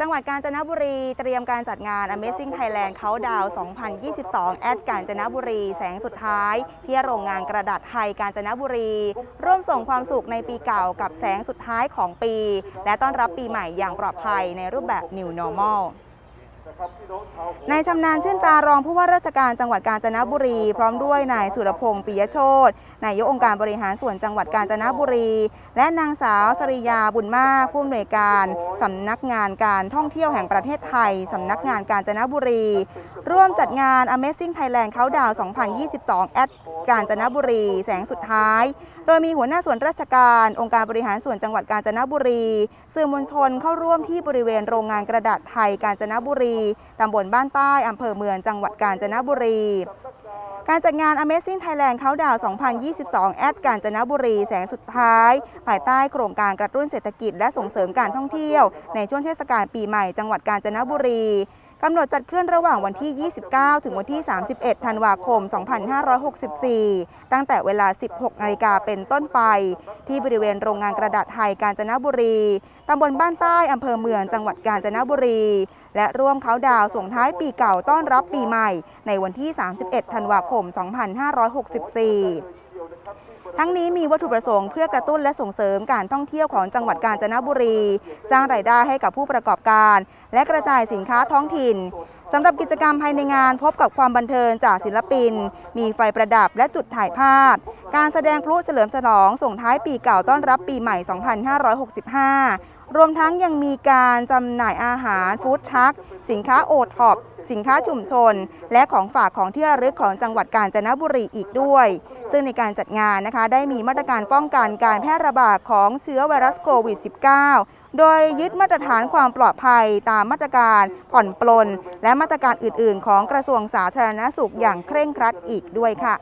จังหวัดกาญจนบุรีเตรียมการจัดงาน Amazing Thailand Countdown 2022 แอดกาญจนบุรี แสงสุดท้าย ที่โรงงานกระดาษไทยกาญจนบุรี ร่วมส่งความสุขในปีเก่ากับแสงสุดท้ายของปี และต้อนรับปีใหม่อย่างปลอดภัยในรูปแบบ New Normal นายชำนาญชื่นตารองผู้ว่าราชการจังหวัดกาญจนบุรี พร้อมด้วยนายสุรพงศ์ปิยโชตนายกองค์การบริหารส่วนจังหวัดกาญจนบุรี และนางสาวสริยาบุญมากผู้อำนวยการสำนักงานการท่องเที่ยวแห่งประเทศไทยสำนักงานกาญจนบุรี ร่วมจัดงาน Amazing Thailand Countdown 2022แอดกาญจนบุรีแสงสุดท้าย โดยมีหัวหน้าส่วนราชการ องค์การบริหารส่วนจังหวัดกาญจนบุรี สื่อมวลชนเข้าร่วมที่บริเวณโรงงานกระดาษไทยกาญจนบุรีตำบลบ้านใต้อำเภอเมืองจังหวัดกาญจนบุรี การจัดงาน Amazing Thailand Countdown 2022 แอดกาญจนบุรีแสงสุดท้าย ภายใต้โครงการกระตุ้นเศรษฐกิจและส่งเสริมการท่องเที่ยว ในช่วงเทศกาลปีใหม่จังหวัดกาญจนบุรี กำหนดจัดขึ้นระหว่างวันที่ 29 ถึงวันที่ 31 ธันวาคม 2564 ตั้งแต่เวลา 16 นาฬิกาเป็นต้นไป ที่บริเวณโรงงานกระดาษไทยกาญจนบุรี ตำบลบ้านใต้อำเภอเมืองจังหวัดกาญจนบุรี และร่วมเขาดาวส่งท้ายปีเก่าต้อนรับปีใหม่ ในวันที่ 31 ธันวาคม 2564 ทั้งนี้มีวัตถุประสงค์เพื่อกระตุ้นและส่งเสริมการท่องเที่ยวของจังหวัดกาญจนบุรี สร้างรายได้ให้กับผู้ประกอบการ และกระจายสินค้าท้องถิ่นสำหรับกิจกรรมภายในงานพบกับความบันเทิงจากศิลปิน มีไฟประดับและจุดถ่ายภาพ การแสดงพลุเฉลิมฉลองส่งท้ายปีเก่าต้อนรับปีใหม่ 2565 รวมทั้งยังมีการจำหน่ายอาหารฟู้ดทรัคสินค้าโอท็อปสินค้าชุมชน และของฝากของที่ระลึกของจังหวัดกาญจนบุรีอีกด้วย ซึ่งในการจัดงานนะคะ ได้มีมาตรการป้องกันการแพร่ระบาดของเชื้อไวรัสโควิด -19 โดยยึดมาตรฐานความปลอดภัยตามมาตรการผ่อนปลน และมาตรการอื่น ๆ ของกระทรวงสาธารณสุขอย่างเคร่งครัดอีกด้วยค่ะ